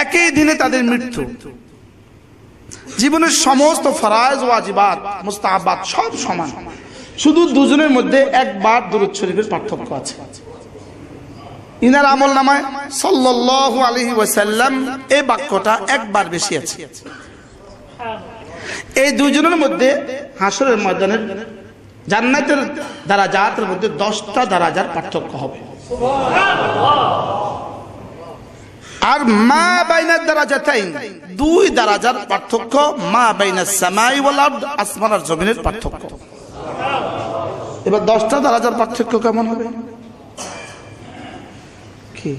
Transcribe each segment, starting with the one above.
একই দিনে তাদের মৃত্যু। জীবনের সমস্ত ফরাজ ওয়াজিবাত, মুস্তাহাবাত সব সমান। শুধু দুজনের মধ্যে একবার দুরুদ শরীফের পার্থক্য আছে। ইনার আমল নামায় সাল্লাল্লাহু আলাইহি ওয়াসাল্লাম এই বাক্যটা একবার বেশি আছে। এই দুজনের মধ্যে হাসরের ময়দানের জান্নাতের দারাজাতের মধ্যে দশটা দারাজার পার্থক্য হবে। আর মা বাইনার দারাজাতাইন দুই দারাজার পার্থক্য, মা বাইনার সামাই ওয়াল আসমান আর জমিনের পার্থক্য। এবার দশটা দারাজার পার্থক্য কেমন হবে? কি?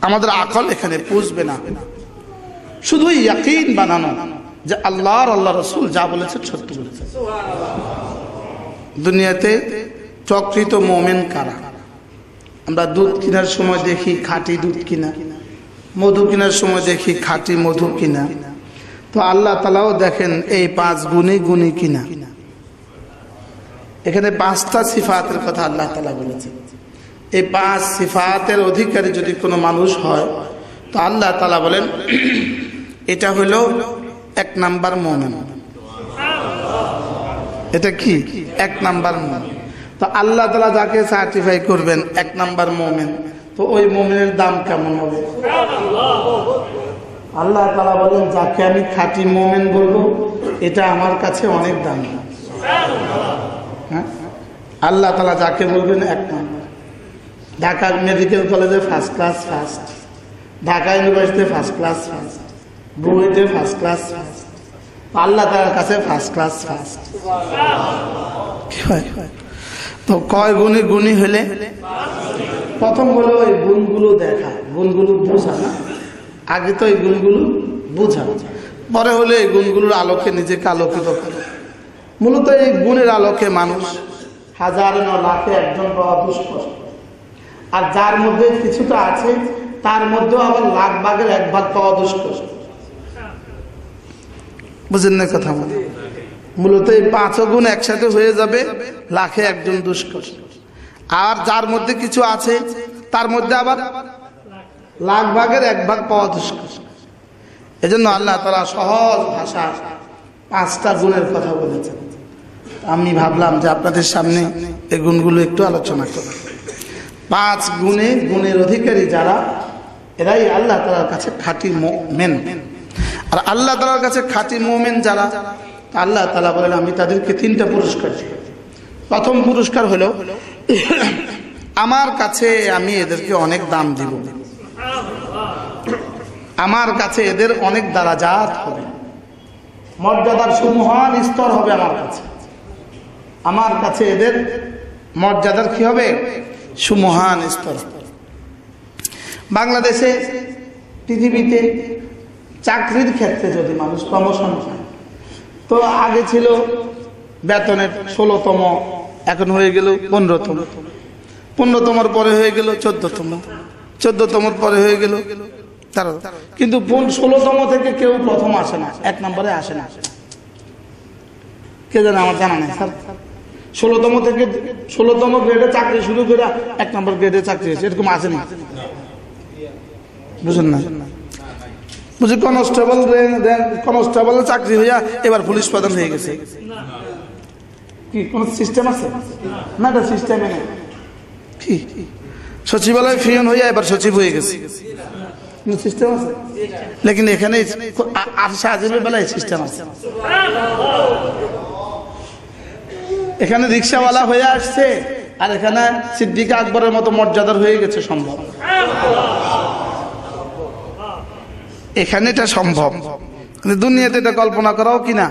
আমাদের আকল এখানে পুষবে না। শুধু ইয়াকিন বানানো যে আল্লাহর আল্লাহ রসুল যা বলেছে সত্য বলেছে। দুনিয়াতে প্রকৃত মোমেন কারা? আমরা দুধ কেনার সময় দেখি খাঁটি দুধ কিনা। মধু কেনার সময় দেখি খাঁটি মধু কিনা। তো আল্লাহ তালাও দেখেন এই পাঁচ গুণী গুণী কিনা। এখানে পাঁচটা সিফাতের কথা আল্লাহ তালা বলেছেন। এই পাঁচ সিফাতের অধিকারী যদি কোনো মানুষ হয়, তো আল্লাহ তালা বলেন, এটা হলো এক নাম্বার মোমেন। এটা কি? এক নাম্বার মোমেন। তো আল্লাহ তালা যাকে সার্টিফাই করবেন, এক নাম্বার মোমেন। তো ওই মোমেনের দাম কেমন হবে? আল্লাহ তালা বলেন, যাকে আমি খাঁটি মোমেন বলব, এটা আমার কাছে অনেক দাম। হ্যাঁ? আল্লাহ তালা যাকে বলবেন, এক নাম্বার। ঢাকা মেডিকেল কলেজে ফার্স্ট ক্লাস ফার্স্ট ঢাকা ইউনিভার্সিটিতে ফার্স্ট ক্লাস ফার্স্ট বুয়েটে ফার্স্ট ক্লাস ফার্স্ট আল্লাহ তালার কাছে ফার্স্ট ক্লাস ফার্স্ট কি হয়? তো কয় গুণে গুণী হলে? প্রথম হলো এই গুণগুলো দেখা, গুণগুলো বোঝা না। আগে তো এই গুণগুলো বোঝা। পরে হলে এই গুণগুলোর আলোকে নিজেকে আলোকিত করে। মূলত এই গুণের আলোকে মানুষ হাজার ন লাখে একজন পাওয়া দুষ্কর। আর যার মধ্যে কিছুটা আছে, তার মধ্যেও আবার লাখ ভাগের এক ভাগ পাওয়া দুষ্কর। বুঝেন না কথা বলে? মূলত এই পাঁচ গুণ একসাথে হয়ে যাবে, লাখে একজন দুষ্কর। আর যার মধ্যে কিছু আছে, তার মধ্যে আবার লাখ ভাগের এক ভাগ পাওয়া দুষ্কর। এজন্য আল্লাহ তারা সহজ ভাষা পাঁচটা গুণের কথা বলেছেন। আমি ভাবলাম যে আপনাদের সামনে এই গুণগুলো একটু আলোচনা করব পাঁচ গুণে গুণের অধিকারী যারা, এরাই আল্লাহ তালার কাছে খাঁটি মেন। আর আল্লাহ তালার কাছে খাঁটি মোমেন যারা আল্লাহ তালা বলেন, আমি তাদেরকে তিনটা পুরস্কার প্রথম পুরস্কার হলো, আমার কাছে আমি এদেরকে অনেক দাম দিব। আমার কাছে এদের অনেক দারাজাত হবে। মর্যাদার সুমহান স্তর হবে আমার কাছে। আমার কাছে এদের মর্যাদার কি হবে? সুমহান স্তর বাংলাদেশে পৃথিবীতে চাকরির ক্ষেত্রে যদি মানুষ প্রমোশন পায় তো আগে ছিল বেতনের ষোলোতম, এখন হয়ে গেল পনেরোতম। পনেরোতমর পরে হয়ে গেল চোদ্দতম। চোদ্দতমর পরে হয়ে গেল তেরো। কিন্তু ষোলোতম থেকে কেউ প্রথম আসে না, এক নম্বরে আসে না। কে জানে, আমার জানা নেই, স্যার। ষোলোতম থেকে ষোলোতম গ্রেডে চাকরি শুরু করে এক নম্বর গ্রেডে চাকরি হয়েছে, এরকম আসেনি। বুঝেন না? বুঝি কনস্টেবল কনস্টেবলের চাকরি হইয়া এবার পুলিশ প্রধান হয়ে গেছে। কি কোন সিস্টেম আছে? না এটা সিস্টেমে নেই। কি? সচিবালয় ফিয়ন হইয়া এবার সচিব হয়ে গেছে। সিস্টেম আছে? লেকিন এখানে আশা আজিমের বেলায় সিস্টেম আছে। এখানে রিক্সাওয়ালা হয়ে আসছে আর এখানে সিদ্দিকা আকবরের মতো মর্যাদার হয়ে গেছে সম্ভব। এখানে এটা সম্ভব দুনিয়াতে এটা কল্পনা করাও কিনা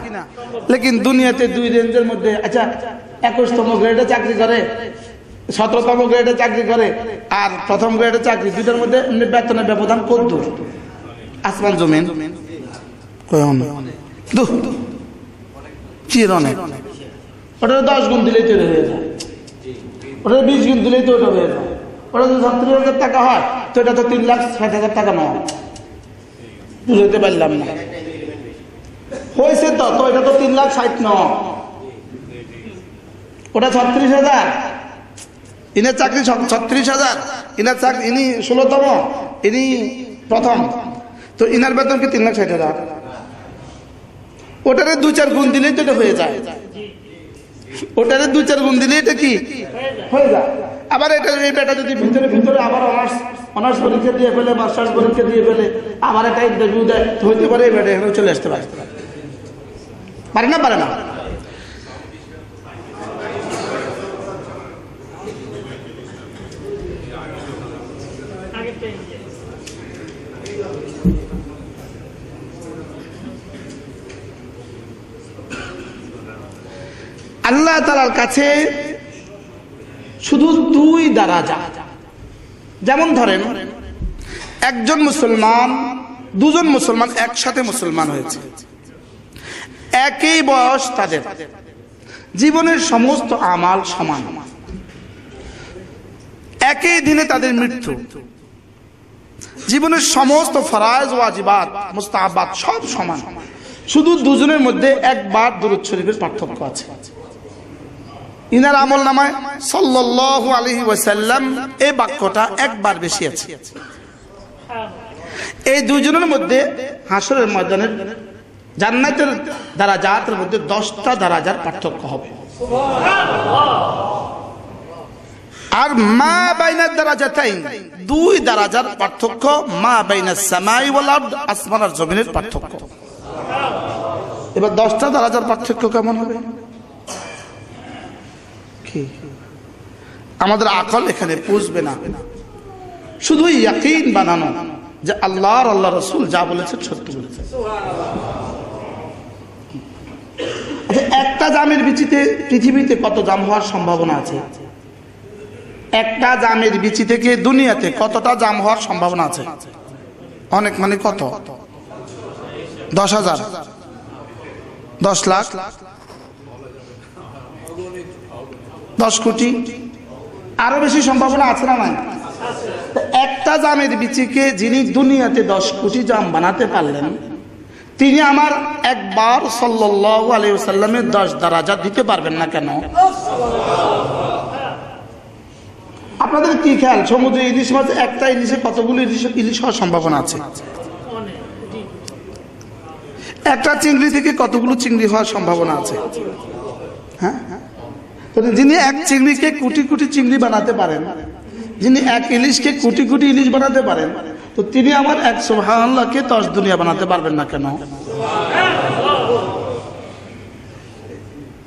লেকিন দুনিয়াতে দুই রেঞ্জের মধ্যে আচ্ছা একুশতম গ্রেডে চাকরি করে সতেরোতম গ্রেডে চাকরি করে আর প্রথম গ্রেডে চাকরি দুইটার মধ্যে বেতনের ব্যবধান দূর? আসমান জমিন। চির অনেক ওটা দশ গুণ দিলেই তৈরি হয়ে যায়। ওটা বিশ গুণ দিলেই তো ওটা হয়ে যায়। ওটা যদি সত্তর হাজার টাকা হয় তো এটা তো তিন লাখ ষাট হাজার টাকা নয় বুঝতে পারলাম না। হয়েছে তো এটা তো তিন লাখ ষাট ন। ওটা ছত্রিশ হাজার। ইনের চাকরি ছত্রিশ হাজার। ইনার চাকরি ইনি ষোলোতম, ইনি প্রথম। তো ইনার বেতন কি তিন লাখ ষাট হাজার? ওটারে দু চার গুণ দিলেই তো এটা হয়ে যায়। ওটারে দু চার গুণ দিলে এটা কি? হয়ে যায়। আবার এটা এই বেটা যদি ভিতরে ভিতরে আবার অনার্স অনার্স পরীক্ষা দিয়ে ফেলে, মাস্টার্স পরীক্ষা দিয়ে ফেলে, আবার একটা ইন্টারভিউ দেয় হইতে পারে এই বেটা এখানে চলে আসতে পারে। পারে না পারে না? আল্লাহ তালার কাছে শুধু দুই দ্বারা যা যেমন ধরেন, একজন মুসলমান, দুজন মুসলমান একসাথে মুসলমান হয়েছে। একই বয়স তাদের। জীবনের সমস্ত আমাল সমান। একই দিনে তাদের মৃত্যু। জীবনের সমস্ত ফরাজ ওয়াজিবাত, মুস্তাহাবাত সব সমান। শুধু দুজনের মধ্যে একবার দুরুদ শরীফের পার্থক্য আছে। ইনার আমল নামায় সাল্লাল্লাহু আলাইহি ওয়াসাল্লাম এই বাক্যটা একবার বেশি আছে এই দুজনের মধ্যে হাসরের ময়দানের জান্নাতের দারাজাতের মধ্যে দশটা দারাজার পার্থক্য হবে। আর মা বাইনার দ্বারা দারাজাতাইন, দুই দারাজার পার্থক্য মা বাইনার সামাই ওয়াল আরদ, আসমান আর জমিনের পার্থক্য। এবার দশটা দারাজার পার্থক্য কেমন হবে? কি আমাদের আকল এখানে পুষবে না। শুধু ইয়াকিন বানানো যে আল্লাহর আল্লাহ রসুল যা বলেছে সত্য বলেছে। আচ্ছা একটা জামের বিচিতে পৃথিবীতে কত জাম হওয়ার সম্ভাবনা আছে? একটা জামের বিচি থেকে দুনিয়াতে কতটা জাম হওয়ার সম্ভাবনা আছে? অনেক মানে কত? দশ হাজার? দশ লাখ? দশ কোটি। আরও বেশি সম্ভাবনা আছে না নাই? একটা জামের বিচিকে যিনি দুনিয়াতে দশ কোটি জাম বানাতে পারলেন, তিনি আমার একবার আলাইসাল্লামের দশ দারাজা দিতে পারবেন না কেন? আপনাদের কি খেয়াল? সমুদ্রে ইলিশ মাছ, একটা ইলিশে কতগুলো ইলিশ ইলিশ হওয়ার সম্ভাবনা আছে? একটা চিংড়ি থেকে কতগুলো চিংড়ি হওয়ার সম্ভাবনা আছে? হ্যাঁ? তো যিনি এক চিংড়িকে কোটি কোটি চিংড়ি বানাতে পারেন, যিনি এক ইলিশকে কোটি কোটি ইলিশ বানাতে পারেন, তো তিনি আমার এক সোহানকে দশ দুনিয়া বানাতে পারবেন না কেন?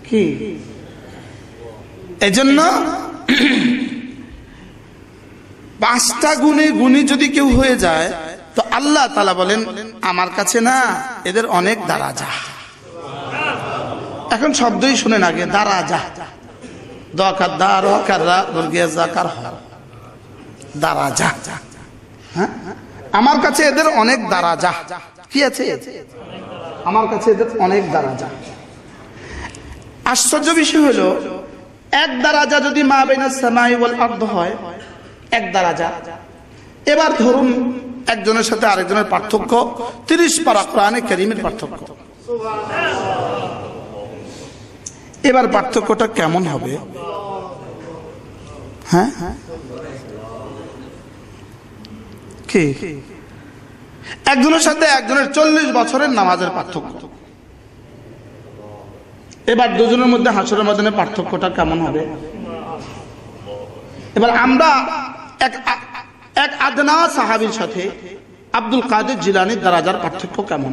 কি? এজন্য পাঁচটা গুণে গুণী যদি কেউ হয়ে যায়, তো আল্লাহ তালা বলেন, আমার কাছে না, এদের অনেক দ্বারা যা এখন শব্দই শুনেন আগে দ্বারা যা যা হ্যাঁ। আমার কাছে এদের অনেক দ্বারা যা। কি আছে? আমার কাছে এদের অনেক দ্বারা যা। আশ্চর্য বিষয় হলো, এক দারাজা যদি মা বেনা সামাই ওয়াল আর্ধ হয়, এক দারাজা এবার ধরুন একজনের সাথে আরেকজনের পার্থক্য, তিরিশ পারা কোরআনে করিমের পার্থক্য। এবার পার্থক্যটা কেমন হবে? হ্যাঁ? কি? একজনের সাথে একজনের চল্লিশ বছরের নামাজের পার্থক্য। এবার দুজনের মধ্যে হাসরের মধ্যে পার্থক্যটা কেমন হবে? এবার আমরা এক এক আদনা সাহাবির সাথে আব্দুল কাদের জিলানির দারাজার পার্থক্য কেমন?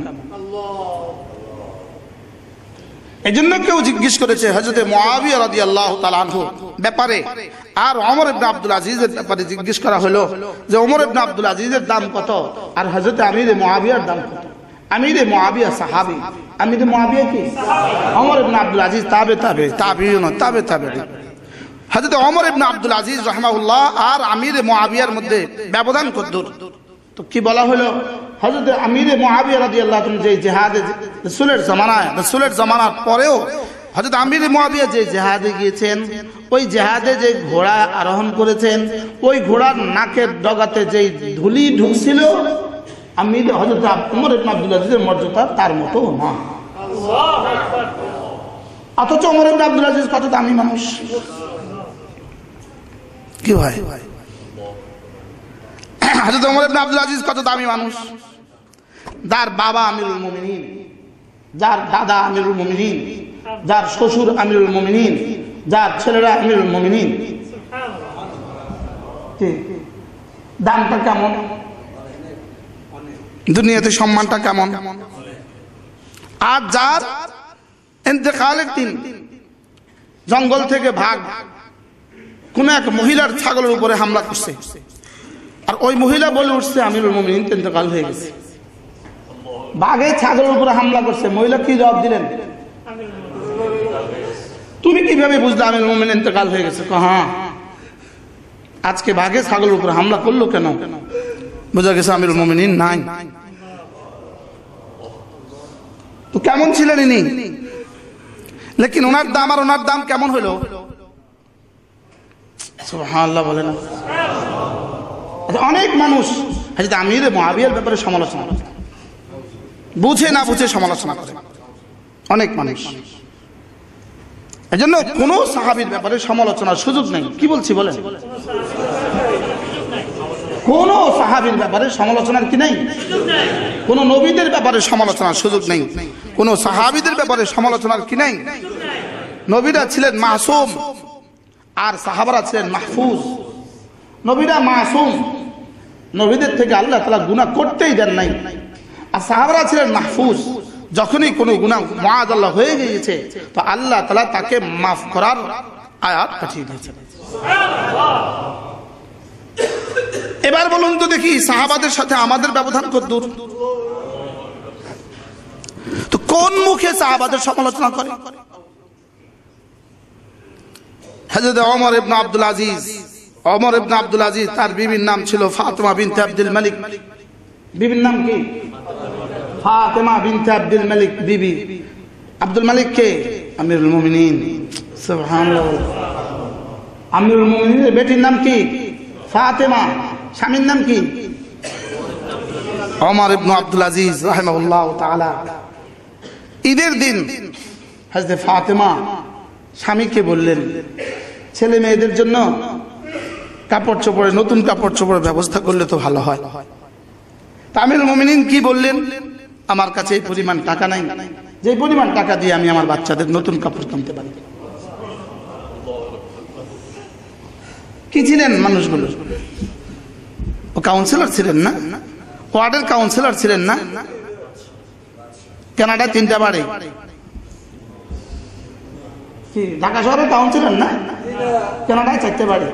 এই জন্য কেউ জিজ্ঞেস করেছে হজরতে মহাবিয়া রাদি আল্লাহ ব্যাপারে। আর অমর ইবনে আব্দুল আজিজের ব্যাপারে জিজ্ঞেস করা হলো যে অমর ইবনে আব্দুল আজিজের দাম কত আর হজরতে আমির মহাবিয়ার দাম কত? আমির মহাবিয়া সাহাবি। আমির মহাবিয়া কি? অমর ইবনে আব্দুল আজিজ, তাবে তাবে তাবে তাবে তাবে। হজরত অমর ইবনে আব্দুল আজিজ রহমাউল্লাহ আর আমির মহাবিয়ার মধ্যে ব্যবধান কদ্দুর তো কি বলা হলো? হজরত আমিরে মহাবিয়া রাদি আল্লাহ যে জেহাদে রসুলের জমানায়, রসুলের জমানার পরেও হজরত আমির মহাবিয়া যে জেহাদে গিয়েছেন, ওই জেহাদে যে ঘোড়া আরোহণ করেছেন, ওই ঘোড়ার নাকের ডগাতে যে ধুলি ঢুকছিল, আমির হজরত উমর ইবনে আব্দুল আজিজের মর্যাদা তার মতো না। অথচ উমর ইবনে আব্দুল আজিজ কত দামি মানুষ। কি ভাই? হাজরত ওমর ইবনে আব্দুল আজিজ কত দামি মানুষ। যার বাবা আমিরুল মুমিনিন, যার দাদা আমিরুল মুমিনিন, যার শ্বশুর আমিরুল মুমিনিন, যার ছেলেরা আমিরুল মুমিনিন। দামটা কেমন? দুনিয়াতে সম্মানটা কেমন? আর যার এতেকালের দিন, জঙ্গল থেকে ভাগ, কোন এক মহিলার ছাগলের উপরে হামলা করছে। আর ওই মহিলা বলে উঠছে, আমিরুল মুমিন ইন্তেকাল হয়ে গেছে। বাঘে ছাগলের উপরে হামলা করছে। মহিলা কি জবাব দিলেন? তুমি কীভাবে বুঝলে আমিরুল মুমিন ইন্তেকাল হয়ে গেছে? হ্যাঁ। আজকে বাঘে ছাগলের উপরে হামলা করল কেন? বোঝা গেছে আমিরুল মুমিনিন নাই। তো কেমন ছিলেন ইনি? লেকিন ওনার দাম আর ওনার দাম কেমন হলো? সুবহানাল্লাহ বলে না। আচ্ছা, অনেক মানুষ আমির মহাবিয়ার ব্যাপারে সমালোচনা বুঝে না বুঝে সমালোচনা করে। অনেক মানুষ। জন্য কোনো সাহাবির ব্যাপারে সমালোচনার সুযোগ নেই। কি বলছি বলে কোন সাহাবির ব্যাপারে সমালোচনার কি নেই? কোন নবীদের ব্যাপারে সমালোচনার সুযোগ নেই। কোন সাহাবিদের ব্যাপারে সমালোচনার কি নেই? নবীরা ছিলেন মাসুম, আর সাহাবারা ছিলেন মাহফুজ। নবীরা মাসুম। নবীদের থেকে আল্লাহ তালা গুনাহ করতেই দেন নাই। আর সাহাবারা ছিলেন মাহফুজ। যখনই কোনো গুনাহ মাজ আল্লাহ হয়ে গিয়েছে, তো আল্লাহ তালা তাকে মাফ করার আয়াত পাঠিয়ে দিয়েছেন। এবার বলুন তো দেখি, সাহাবাদের সাথে আমাদের ব্যবধান কত দূর তো কোন মুখে সাহাবাদের সমালোচনা করে? হাজরত ওমর ইবনে আব্দুল আজিজ, ওমর ইবনে আব্দুল আজিজ, তার বিবির নাম ছিল ফাতেমা বিনতে আব্দুল মালিক। বিবির নাম কি? ফাতেমা বিনতে আব্দুল মালিক বিবি। আব্দুল মালিক কে? আমিরুল মুমিনিন। সুবহানাল্লাহ। আমিরুল মুমিনিনের বেটির নাম কি? ফাতেমা। স্বামীর নাম কি? ওমর ইবনে আব্দুল আজিজ রাহিমাহুল্লাহ তাআলা। ঈদের দিন হযরত ফাতেমা স্বামীকে বললেন ছেলে মেয়েদের জন্য কাপড় চোপড়ে নতুন কাপড় চোপড়ের ব্যবস্থা করলে তো ভালো হয়। তামিল মমিনিন কি বললেন? আমার কাছে এই পরিমাণ টাকা নাই। যে পরিমাণ টাকা দিয়ে আমি আমার বাচ্চাদের নতুন কাপড় কিনতে পারি। কি ছিলেন মানুষগুলো? ও কাউন্সিলর ছিলেন না? ওয়ার্ডের কাউন্সিলর ছিলেন না? কানাডায় তিনটা বাড়ি। ঢাকা শহরের কাউন্সিলর না? কেনাডায় চারটে বাড়ি।